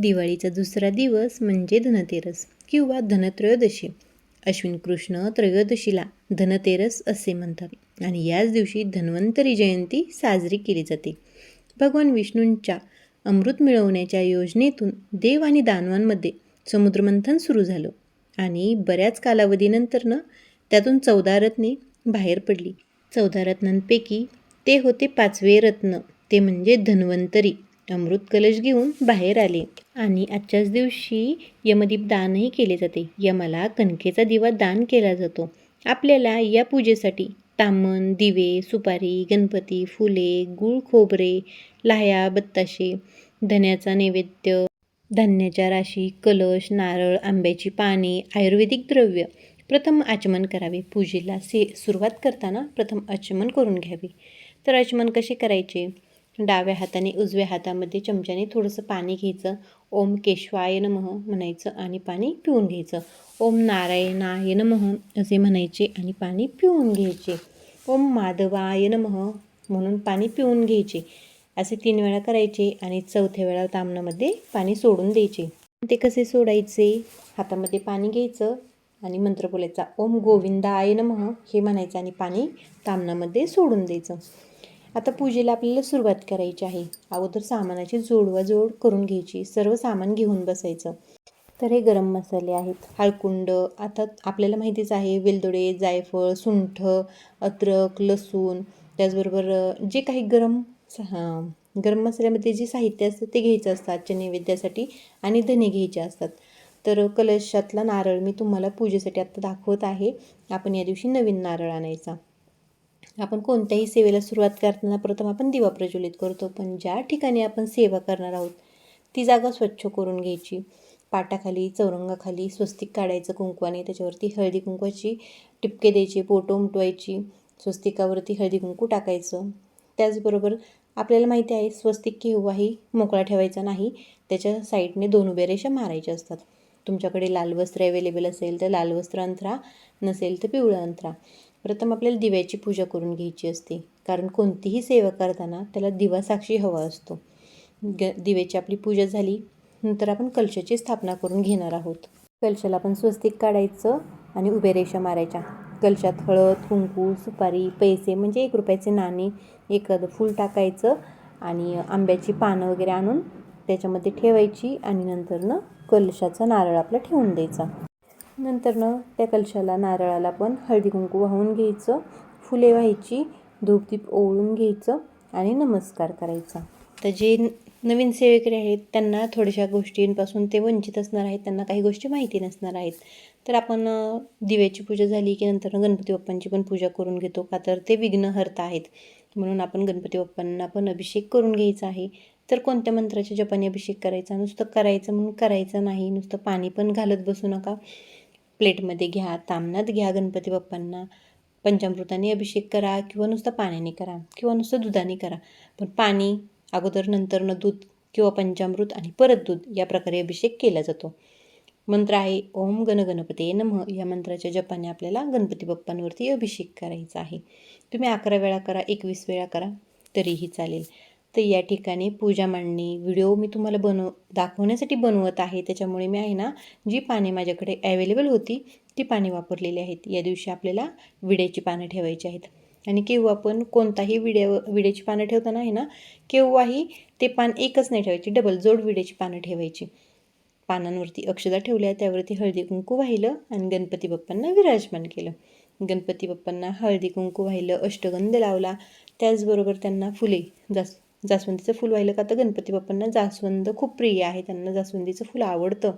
दिवाळीचा दुसरा दिवस म्हणजे धनतेरस किंवा धनत्रयोदशी. अश्विन कृष्ण त्रयोदशीला धनतेरस असे म्हणतात आणि याच दिवशी धन्वंतरी जयंती साजरी केली जाते. भगवान विष्णूंच्या अमृत मिळवण्याच्या योजनेतून देव आणि दानवांमध्ये समुद्रमंथन सुरू झालं आणि बऱ्याच कालावधीनंतरनं त्यातून चौदा रत्ने बाहेर पडली. चौदा रत्नांपैकी ते होते पाचवे रत्न ते म्हणजे धन्वंतरी. अमृत कलश घेऊन बाहेर आले. आणि आजच्याच दिवशी यमदीप दानही केले जाते. यमाला कणकेचा दिवा दान केला जातो. आपल्याला या पूजेसाठी तामण दिवे सुपारी गणपती फुले गूळ खोबरे लाह्या बत्ताशे धन्याचा नैवेद्य धान्याच्या राशी कलश नारळ आंब्याची पाने आयुर्वेदिक द्रव्य प्रथम आचमन करावे. पूजेला से सुरुवात करताना प्रथम आचमन करून घ्यावे. तर आचमन कसे करायचे? डाव्या हाताने उजव्या हातामध्ये चमच्याने थोडंसं पाणी घ्यायचं. ओम केशवाय नमः म्हणायचं आणि पाणी पिऊन घ्यायचं. ओम नारायणाय नमः असे म्हणायचे आणि पाणी पिऊन घ्यायचे. ओम माधवाय नमः म्हणून पाणी पिऊन घ्यायचे. असे तीन वेळा करायचे आणि चौथ्या वेळा तामणामध्ये पाणी सोडून द्यायचे. ते कसे सोडायचे? हातामध्ये पाणी घ्यायचं आणि मंत्र बोलायचा. ओम गोविंदाय नमः हे म्हणायचं आणि पाणी तामणामध्ये सोडून द्यायचं. आता पूजेला आपल्याला सुरुवात करायची आहे. अगोदर सामानाची जोडवाजोड करून घ्यायची. सर्व सामान घेऊन बसायचं. तर हे गरम मसाले आहेत. हळकुंड आता आपल्याला माहितीच आहे वेलदोडे जायफळ सुंठ अद्रक लसूण त्याचबरोबर जे काही गरम हां गरम मसाल्यामध्ये जे साहित्य असतं ते घ्यायचं असतं आजच्या नैवेद्यासाठी आणि धने घ्यायचे असतात. तर कलशातला नारळ मी तुम्हाला पूजेसाठी आत्ता दाखवत आहे. आपण या दिवशी नवीन नारळ आणायचा. आपण कोणत्याही सेवेला सुरुवात करताना प्रथम आपण दिवा प्रज्वलित करतो पण ज्या ठिकाणी आपण सेवा करणार आहोत ती जागा स्वच्छ करून घ्यायची. पाटाखाली चौरंगाखाली स्वस्तिक काढायचं कुंकवाने त्याच्यावरती हळदी कुंकवाची टिपके द्यायचे पोटं उमटवायची स्वस्तिकावरती हळदी कुंकू टाकायचं. त्याचबरोबर आपल्याला माहिती आहे स्वस्तिक केव्हाही मोकळा ठेवायचा नाही त्याच्या साईडने दोन उभ्या रेषा मारायच्या असतात. तुमच्याकडे लाल वस्त्र अवेलेबल असेल तर लाल वस्त्र अंतरा नसेल तर पिवळं अंतरा प्रथम आपल्याला दिव्याची पूजा करून घ्यायची असते. कारण कोणतीही सेवा करताना त्याला दिवा साक्षी हवा असतो. ग दिव्याची आपली पूजा झाली नंतर आपण कलशाची स्थापना करून घेणार आहोत. कलशाला आपण स्वस्तिक काढायचं आणि उभ्या रेषा मारायच्या. कलशात हळद कुंकू सुपारी पैसे म्हणजे एक रुपयाचे नाणे एखादं फूल टाकायचं आणि आंब्याची पानं वगैरे आणून त्याच्यामध्ये ठेवायची आणि नंतरनं कलशाचा नारळ आपला ठेवून द्यायचा. नंतरनं त्या कलशाला नारळाला पण हळदी कुंकू वाहून घ्यायचं फुले व्हायची धूपदीप ओळून घ्यायचं आणि नमस्कार करायचा. तर जे नवीन सेवेकरी आहेत त्यांना थोड्याशा गोष्टींपासून ते वंचित असणार आहेत त्यांना काही गोष्टी माहिती नसणार आहेत. तर आपण दिव्याची पूजा झाली की नंतर गणपती बाप्पांची पण पूजा करून घेतो का? तर ते विघ्नहर्ता आहेत. म्हणून आपण गणपती बाप्पांना पण अभिषेक करून घ्यायचा आहे. तर कोणत्या मंत्राच्या जपाने अभिषेक करायचा? नुसतं करायचं म्हणून करायचं नाही. नुसतं पाणी पण घालत बसू नका. प्लेटमध्ये घ्या तामणात घ्या गणपती बाप्पांना. पंचामृताने अभिषेक करा किंवा नुसतं पाण्याने करा किंवा नुसतं दुधाने करा. पण पाणी अगोदर नंतरनं दूध किंवा पंचामृत आणि परत दूध या प्रकारे अभिषेक केला जातो. मंत्र आहे ओम गण गणपती नमः. या मंत्राच्या जपाने आपल्याला गणपती बाप्पांवरती अभिषेक करायचा आहे. तुम्ही अकरा वेळा करा एकवीस वेळा करा तरीही चालेल. तर या ठिकाणी पूजा मांडणी व्हिडिओ मी तुम्हाला बनव दाखवण्यासाठी बनवत आहे. त्याच्यामुळे मी आहे ना जी पाने माझ्याकडे ॲवेलेबल होती ती पाने वापरलेली आहेत. या दिवशी आपल्याला विड्याची पानं ठेवायची आहेत. आणि केव्हा पण कोणताही विड्या विड्याची पानं ठेवताना आहे ना केव्हाही ते पान एकच नाही ठेवायची डबल जोड विड्याची पानं ठेवायची. पानांवरती अक्षदा ठेवल्या त्यावरती हळदी कुंकू वाहिलं आणि गणपती बाप्पांना विराजमान केलं. गणपती बाप्पांना हळदी कुंकू वाहिलं अष्टगंध लावला त्याचबरोबर त्यांना फुले जास्त जास्वंदीचं फुल वाहिलं का? तर गणपती बाप्पांना जास्वंद खूप प्रिय आहे. त्यांना जास्वंदीचं फुल आवडतं.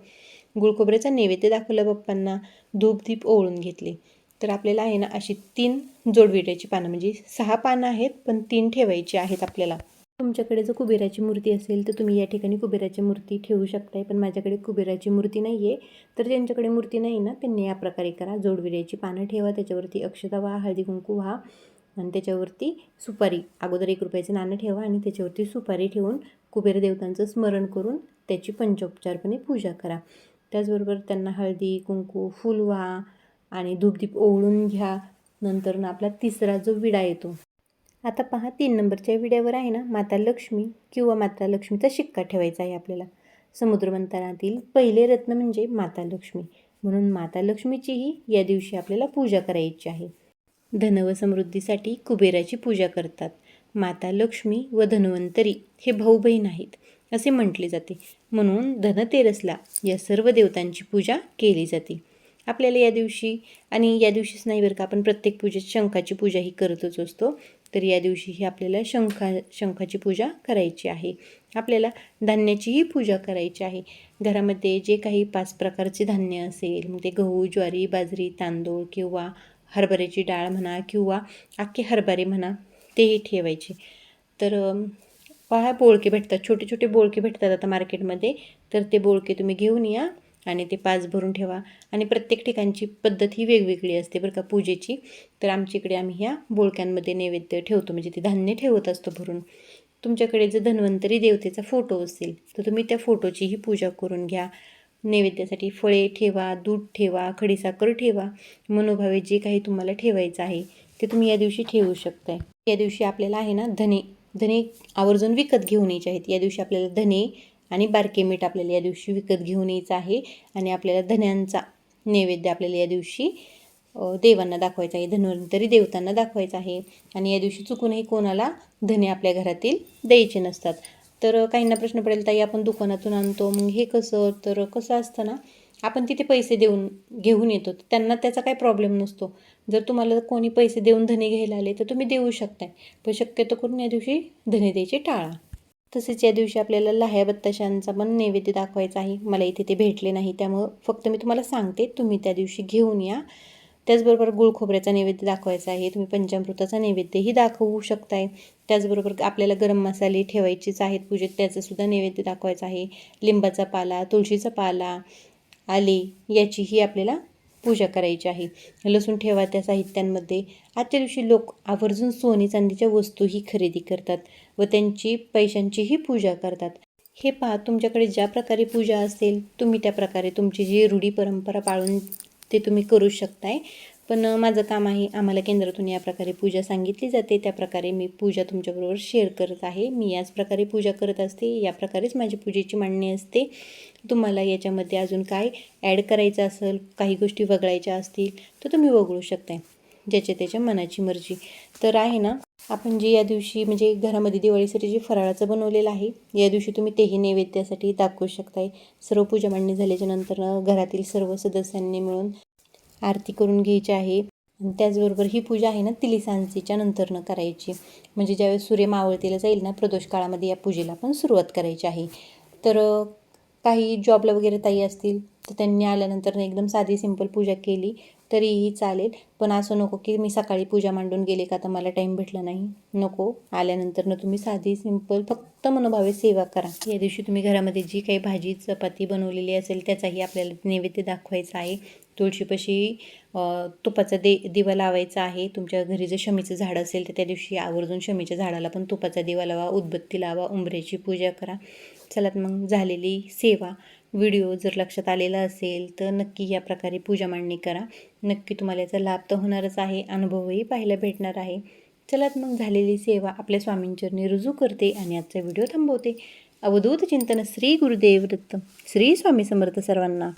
गुळखोबऱ्याचा नैवेद्य दाखवलं बाप्पांना. धूपधीप ओळून घेतले. तर आपल्याला आहे ना अशी तीन जोडविड्याची पानं म्हणजे सहा पानं आहेत पण तीन ठेवायची आहेत आपल्याला. तुमच्याकडे जर कुबेराची मूर्ती असेल तर तुम्ही या ठिकाणी कुबेराची मूर्ती ठेवू शकताय पण माझ्याकडे कुबेराची मूर्ती नाही आहे तर ज्यांच्याकडे मूर्ती नाही ना त्यांनी या प्रकारे करा. जोडविड्याची पानं ठेवा त्याच्यावरती अक्षता व्हा हळदी कुंकू व्हा. आणि त्याच्यावरती सुपारी अगोदर एक रुपयाचं नाणं ठेवा आणि त्याच्यावरती सुपारी ठेवून कुबेर देवतांचं स्मरण करून त्याची पंचोपचारपणे पूजा करा. त्याचबरोबर त्यांना हळदी कुंकू फूल व्हा आणि धूपदीप ओवळून घ्या. नंतर आपला तिसरा जो विडा येतो. आता पहा तीन नंबरच्या विड्यावर आहे ना माता लक्ष्मी किंवा माता लक्ष्मीचा शिक्का ठेवायचा आहे आपल्याला. समुद्रमंथनातील पहिले रत्न म्हणजे माता लक्ष्मी. म्हणून माता लक्ष्मीचीही या दिवशी आपल्याला पूजा करायची आहे. धन व समृद्धीसाठी कुबेराची पूजा करतात. माता लक्ष्मी व धन्वंतरी हे भाऊ बहीण आहेत असे म्हटले जाते. म्हणून धनतेरसला या सर्व देवतांची पूजा केली जाते. आपल्याला या दिवशी आणि या दिवशीच नाही बरं का आपण प्रत्येक पूजेत शंखाची पूजा ही करतच असतो. तर या दिवशी ही आपल्याला शंखा शंखाची पूजा करायची आहे. आपल्याला धान्याचीही पूजा करायची आहे. घरामध्ये जे काही पाच प्रकारचे धान्य असेल मग ते गहू ज्वारी बाजरी तांदूळ किंवा हरभऱ्याची डाळ म्हणा किंवा अख्खे हरभरे म्हणा तेही ठेवायचे. तर अम, पहा बोळके भेटतात छोटे छोटे बोळके भेटतात आता मार्केटमध्ये. तर ते बोळके तुम्ही घेऊन या आणि ते पाच भरून ठेवा. आणि प्रत्येक ठिकाणची पद्धत ही वेगवेगळी असते बरं का पूजेची. तर आमच्या इकडे आम्ही ह्या बोळक्यांमध्ये नैवेद्य ठेवतो म्हणजे ते धान्य ठेवत असतो भरून. तुमच्याकडे जर धन्वंतरी देवतेचा फोटो असेल तर तुम्ही त्या फोटोचीही पूजा करून घ्या. नैवेद्यासाठी फळे ठेवा दूध ठेवा खडीसाखर ठेवा. मनोभावे जे काही तुम्हाला ठेवायचं आहे ते तुम्ही या दिवशी ठेवू शकताय. या दिवशी आपल्याला आहे ना धने धने आवर्जून विकत घेऊन यायचे आहेत. या दिवशी आपल्याला धने आणि बारके मीठ आपल्याला या दिवशी विकत घेऊन यायचं आहे. आणि आपल्याला धन्यांचा नैवेद्य आपल्याला या दिवशी देवांना दाखवायचा आहे. धन्वंतरी देवतांना दाखवायचा आहे. आणि या दिवशी चुकूनही कोणाला धने आपल्या घरातील द्यायचे नसतात. तर काहींना प्रश्न पडेल ताई आपण दुकानातून आणतो मग हे कसं? तर कसं असतं ना आपण तिथे पैसे देऊन घेऊन येतो. त्यांना त्याचा काही प्रॉब्लेम नसतो. जर तुम्हाला कोणी पैसे देऊन धने घ्यायला आले तर तुम्ही देऊ शकताय. पण शक्यतो करून या दिवशी धने द्यायचे टाळा. तसेच या दिवशी आपल्याला लाह्या बत्ताशांचा पण नैवेद्य दाखवायचा आहे. मला इथे ते भेटले नाही त्यामुळं फक्त मी तुम्हाला सांगते तुम्ही त्या दिवशी घेऊन या. त्याचबरोबर गुळ खोबऱ्याचा नैवेद्य दाखवायचा आहे. तुम्ही पंचामृताचा नैवेद्यही दाखवू शकताय. त्याचबरोबर आपल्याला गरम मसाले ठेवायचेच आहेत पूजेत त्याचंसुद्धा नैवेद्य दाखवायचं आहे. लिंबाचा पाला तुळशीचा पाला आले याचीही आपल्याला पूजा करायची आहे. लसूण ठेवा त्या साहित्यांमध्ये. आजच्या दिवशी लोक आवर्जून सोने चांदीच्या वस्तूही खरेदी करतात व त्यांची पैशांचीही पूजा करतात. हे पहा तुमच्याकडे ज्या प्रकारे पूजा असेल तुम्ही त्या प्रकारे तुमची जी रूढी परंपरा पाळून ते तुम्ही करू शकताय. पण माझं काम आहे आम्हाला केंद्रातून या प्रकारे पूजा सांगितली जाते. त्या प्रकारे मी पूजा तुमच्याबरोबर शेअर करत आहे. मी याच प्रकारे पूजा करत असते. या प्रकारेच माझी पूजेची मांडणी असते. तुम्हाला याच्यामध्ये अजून काय ॲड करायचं असेल काही गोष्टी वगळायच्या असतील तर तुम्ही वगळू शकताय. ज्याच्या त्याच्या मनाची मर्जी. तर आहे ना आपण जे या दिवशी म्हणजे घरामध्ये दिवाळीसाठी जे फराळाचं बनवलेलं आहे या दिवशी तुम्ही तेही नैवेद्यासाठी दाखवू शकताय. सर्व पूजा मांडणी झाल्याच्यानंतर घरातील सर्व सदस्यांनी मिळून आरती करून घ्यायची आहे. आणि त्याचबरोबर ही पूजा आहे ना तिलिसांचीच्या नंतरनं करायची. म्हणजे ज्यावेळेस सूर्य मावळतीला जाईल ना प्रदोष काळामध्ये या पूजेला पण सुरुवात करायची आहे. तर काही जॉबला वगैरे ताई असतील तर त्यांनी आल्यानंतर एकदम साधी सिंपल पूजा केली. तरीही चालेल. पण असं नको की मी सकाळी पूजा मांडून गेले का तर मला टाईम भेटला नाही. नको. आल्यानंतरनं तुम्ही साधी सिंपल फक्त मनोभावे सेवा करा. या दिवशी तुम्ही घरामध्ये जी काही भाजी चपाती बनवलेली असेल त्याचाही आपल्याला नैवेद्य दाखवायचा आहे. तुळशीपाशी तुपाचा दे दिवा लावायचा आहे. तुमच्या घरी जर शमीचं झाड असेल तर त्या दिवशी आवर्जून शमीच्या झाडाला पण तुपाचा दिवा लावा उदबत्ती लावा उंबऱ्याची पूजा करा. चला मग झालेली सेवा. व्हिडिओ जर लक्षात आलेला असेल तर नक्की या प्रकारे पूजा मांडणी करा. नक्की तुम्हाला याचा लाभ तर होणारच आहे अनुभवही पाहायला भेटणार आहे. चलात मग झालेली सेवा आपल्या स्वामींचरणी रुजू करते आणि आजचा व्हिडिओ थांबवते. अवधूत चिंतन श्री गुरुदेव दत्त श्री स्वामी समर्थ सर्वांना.